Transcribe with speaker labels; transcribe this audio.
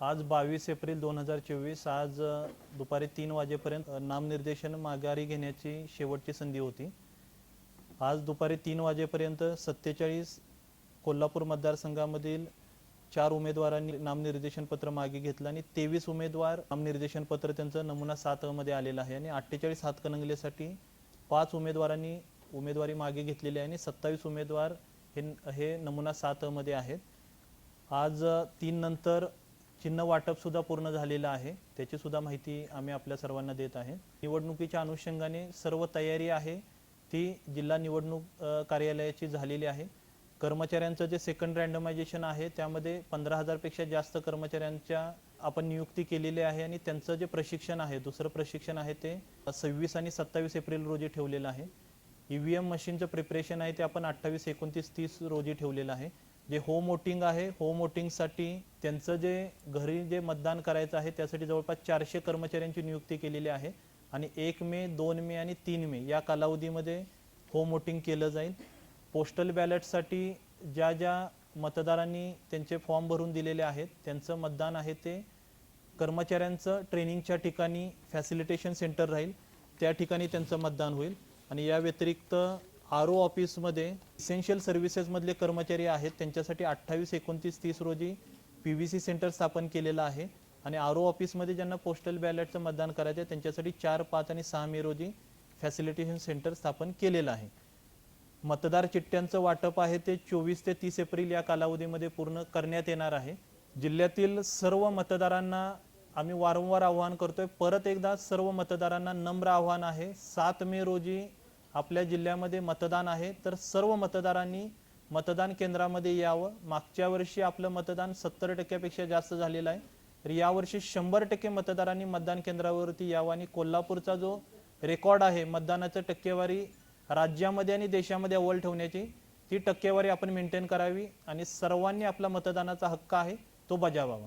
Speaker 1: आज बावीस एप्रिल दोन हजार चोवीस आज दुपारी तीन वाजेपर्यंत नामनिर्देशन माघारी घेण्याची शेवटची संधी होती. आज दुपारी तीन वाजेपर्यंत सत्तेचाळीस कोल्हापूर मतदारसंघामधील चार उमेदवारांनी नामनिर्देशन पत्र मागे घेतलं आणि तेवीस उमेदवार नामनिर्देशन पत्र त्यांचं नमुना सातमध्ये आलेलं आहे आणि अठ्ठेचाळीस हातकणंगलेसाठी पाच उमेदवारांनी उमेदवारी मागे घेतलेली आहे आणि सत्तावीस उमेदवार हे हे नमुना सातमध्ये आहेत. आज तीन नंतर चिन्ह वाटप सुद्धा पूर्ण झालेलं आहे. त्याची सुद्धा माहिती आम्ही आपल्या सर्वांना देत आहे. निवडणुकीच्या अनुषंगाने सर्व तयारी आहे. ती जिल्हा निवडणूक कार्यालयाची झालेली आहे. कर्मचाऱ्यांचं जे सेकंड रँडमायझेशन आहे त्यामध्ये पंधरा हजारपेक्षा जास्त कर्मचाऱ्यांच्या आपण नियुक्ती केलेली आहे आणि त्यांचं जे प्रशिक्षण आहे दुसरं प्रशिक्षण आहे ते सव्वीस आणि सत्तावीस एप्रिल रोजी ठेवलेलं आहे. ई व्ही एम मशीनचं प्रिपरेशन आहे ते आपण अठ्ठावीस एकोणतीस तीस रोजी ठेवलेलं आहे. जे होम वोटिंग आहे होम वोटिंगसाठी त्यांचं जे घरी जे मतदान करायचं आहे त्यासाठी जवळपास चारशे कर्मचाऱ्यांची नियुक्ती केलेली आहे. आणि एक मे दोन मे आणि तीन मे या कालावधीमध्ये होम वोटिंग केलं जाईल. पोस्टल बॅलेटसाठी ज्या ज्या मतदारांनी त्यांचे फॉर्म भरून दिलेले आहेत त्यांचं मतदान आहे ते कर्मचाऱ्यांचं ट्रेनिंगच्या ठिकाणी फॅसिलिटेशन सेंटर राहील. त्या ठिकाणी त्यांचं मतदान होईल. आणि या व्यतिरिक्त आर ओ ऑफिसमध्ये इसेन्शियल सर्व्हिसेसमधले कर्मचारी आहेत. त्यांच्यासाठी अठ्ठावीस एकोणतीस तीस रोजी पी व्ही सी सेंटर स्थापन केलेलं आहे. आणि आर ओ ऑफिसमध्ये ज्यांना पोस्टल बॅलेटचं मतदान करायचं आहे त्यांच्यासाठी चार पाच आणि सहा मे रोजी फॅसिलिटेशन सेंटर स्थापन केलेलं आहे. मतदार चिठ्ठ्यांचं वाटप आहे ते चोवीस ते तीस एप्रिल या कालावधीमध्ये पूर्ण करण्यात येणार आहे. जिल्ह्यातील सर्व मतदारांना आम्ही वारंवार आवाहन करतोय परत एकदा सर्व मतदारांना नम्र आव्हान आहे. सात मे रोजी आपल्या जिल्ह्यामध्ये मतदान आहे तर सर्व मतदारांनी मतदान केंद्रामध्ये यावं. मागच्या वर्षी आपलं मतदान सत्तर टक्क्यापेक्षा जास्त झालेलं आहे. तर यावर्षी शंभर टक्के मतदारांनी मतदान केंद्रावरती यावं आणि कोल्हापूरचा जो रेकॉर्ड आहे मतदानाचं टक्केवारी राज्यामध्ये आणि देशामध्ये अव्वल ठेवण्याची ती टक्केवारी आपण मेंटेन करावी आणि सर्वांनी आपला मतदानाचा हक्क आहे तो बजावावा.